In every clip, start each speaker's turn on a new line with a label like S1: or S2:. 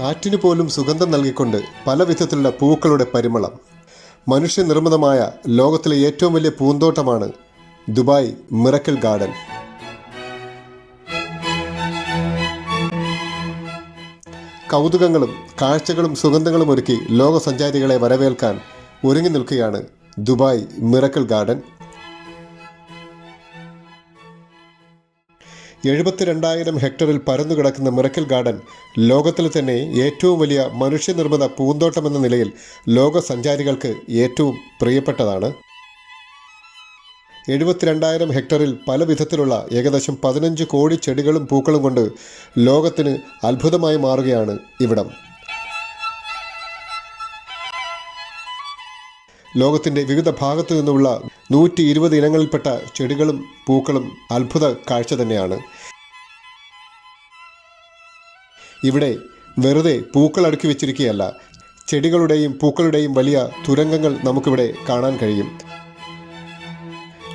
S1: കാറ്റിന് പോലും സുഗന്ധം നൽകിക്കൊണ്ട് പല വിധത്തിലുള്ള പൂക്കളുടെ പരിമളം. മനുഷ്യനിർമ്മിതമായ ലോകത്തിലെ ഏറ്റവും വലിയ പൂന്തോട്ടമാണ് ദുബായ് മിറക്കിൾ ഗാർഡൻ. കൗതുകങ്ങളും കാഴ്ചകളും സുഗന്ധങ്ങളും ഒരുക്കി ലോകസഞ്ചാരികളെ വരവേൽക്കാൻ ഒരുങ്ങി നിൽക്കുകയാണ് ദുബായ് മിറക്കിൾ ഗാർഡൻ. എഴുപത്തിരണ്ടായിരം ഹെക്ടറിൽ പരന്നു കിടക്കുന്ന മിറക്കിൾ ഗാർഡൻ ലോകത്തിലെ തന്നെ ഏറ്റവും വലിയ മനുഷ്യനിർമ്മിത പൂന്തോട്ടമെന്ന നിലയിൽ ലോക സഞ്ചാരികൾക്ക് ഏറ്റവും പ്രിയപ്പെട്ടതാണ്. എഴുപത്തിരണ്ടായിരം ഹെക്ടറിൽ പല വിധത്തിലുള്ള ഏകദേശം പതിനഞ്ച് കോടി ചെടികളും പൂക്കളും കൊണ്ട് ലോകത്തിന് അത്ഭുതമായി മാറുകയാണ് ഇവിടം. ലോകത്തിന്റെ വിവിധ ഭാഗത്തു നിന്നുള്ള നൂറ്റി ഇരുപത് ഇനങ്ങളിൽപ്പെട്ട ചെടികളും പൂക്കളും അത്ഭുത കാഴ്ച തന്നെയാണ്. ഇവിടെ വെറുതെ പൂക്കൾ അടുക്കി വെച്ചിരിക്കുകയല്ല ചെടികളുടെയും പൂക്കളുടെയും വലിയ തുരങ്കങ്ങൾ നമുക്കിവിടെ കാണാൻ കഴിയും.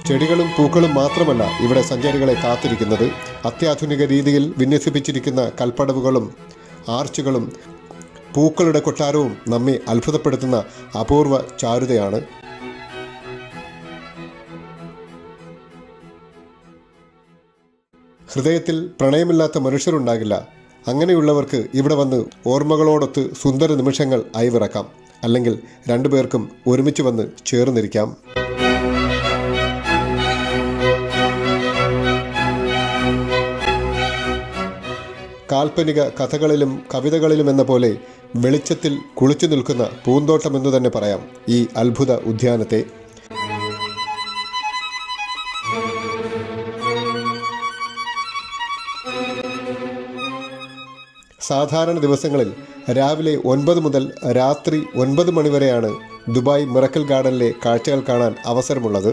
S1: ചെടികളും പൂക്കളും മാത്രമല്ല ഇവിടെ സഞ്ചാരികളെ കാത്തിരിക്കുന്നത്. അത്യാധുനിക രീതിയിൽ വിന്യസിപ്പിച്ചിരിക്കുന്ന കൽപ്പടവുകളും ആർച്ചുകളും പൂക്കളുടെ കൊട്ടാരവും നമ്മെ അത്ഭുതപ്പെടുത്തുന്ന അപൂർവ ചാരുതയാണ്. ഹൃദയത്തിൽ പ്രണയമില്ലാത്ത മനുഷ്യരുണ്ടാകില്ല. അങ്ങനെയുള്ളവർക്ക് ഇവിടെ വന്ന് ഓർമ്മകളോടൊത്ത് സുന്ദര നിമിഷങ്ങൾ അയവിറക്കാം അല്ലെങ്കിൽ രണ്ടുപേർക്കും ഒരുമിച്ച് വന്ന് ചേർന്നിരിക്കാം. കാൽപ്പനിക കഥകളിലും കവിതകളിലും എന്ന പോലെ വെളിച്ചത്തിൽ കുളിച്ചു നിൽക്കുന്ന പൂന്തോട്ടം എന്ന് തന്നെ പറയാം ഈ അത്ഭുത ഉദ്യാനത്തെ. സാധാരണ ദിവസങ്ങളിൽ രാവിലെ ഒൻപത് മുതൽ രാത്രി ഒൻപത് മണിവരെയാണ് ദുബായ് മിറക്കൽ ഗാർഡനിലെ കാഴ്ചകൾ കാണാൻ അവസരമുള്ളത്.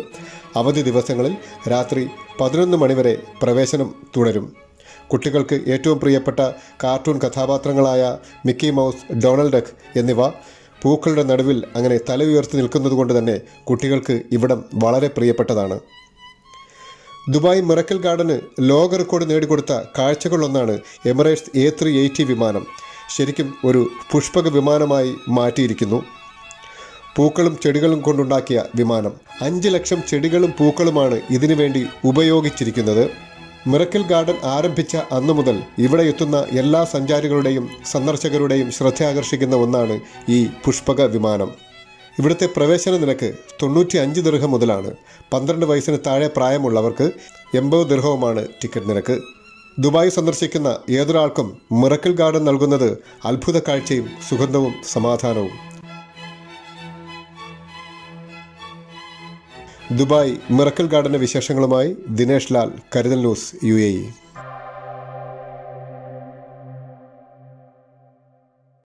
S1: അവധി ദിവസങ്ങളിൽ രാത്രി പതിനൊന്ന് മണിവരെ പ്രവേശനം തുടരും. കുട്ടികൾക്ക് ഏറ്റവും പ്രിയപ്പെട്ട കാർട്ടൂൺ കഥാപാത്രങ്ങളായ മിക്കി മൗസ് ഡൊണാൾഡ് ഡക്ക് എന്നിവ പൂക്കളുടെ നടുവിൽ അങ്ങനെ തല ഉയർത്തി നിൽക്കുന്നത് കൊണ്ട് തന്നെ കുട്ടികൾക്ക് ഇവിടം വളരെ പ്രിയപ്പെട്ടതാണ്. ദുബായ് മിറക്കൽ ഗാർഡന് ലോക റെക്കോർഡ് നേടിക്കൊടുത്ത കാഴ്ചകളിലൊന്നാണ് എമിറേറ്റ്സ് എ ത്രീ എയ്റ്റി വിമാനം. ശരിക്കും ഒരു പുഷ്പക വിമാനമായി മാറ്റിയിരിക്കുന്നു. പൂക്കളും ചെടികളും കൊണ്ടുണ്ടാക്കിയ വിമാനം. അഞ്ച് ലക്ഷം ചെടികളും പൂക്കളുമാണ് ഇതിനു വേണ്ടി ഉപയോഗിച്ചിരിക്കുന്നത്. മിറക്കൽ ഗാർഡൻ ആരംഭിച്ച അന്നു മുതൽ ഇവിടെ എത്തുന്ന എല്ലാ സഞ്ചാരികളുടെയും സന്ദർശകരുടെയും ശ്രദ്ധയാകർഷിക്കുന്ന ഒന്നാണ് ഈ പുഷ്പക വിമാനം. ഇവിടുത്തെ പ്രവേശന നിരക്ക് തൊണ്ണൂറ്റി അഞ്ച് ദീർഘം മുതലാണ്. പന്ത്രണ്ട് വയസ്സിന് താഴെ പ്രായമുള്ളവർക്ക് എൺപത് ദീർഘവുമാണ് ടിക്കറ്റ് നിരക്ക്. ദുബായ് സന്ദർശിക്കുന്ന ഏതൊരാൾക്കും മിറക്കിൾ ഗാർഡൻ നൽകുന്നത് അത്ഭുത കാഴ്ചയും സുഗന്ധവും സമാധാനവും. ദുബായ് മിറക്കൽ ഗാർഡന്റെ വിശേഷങ്ങളുമായി ദിനേഷ് ലാൽ കരുതൽ ന്യൂസ് യു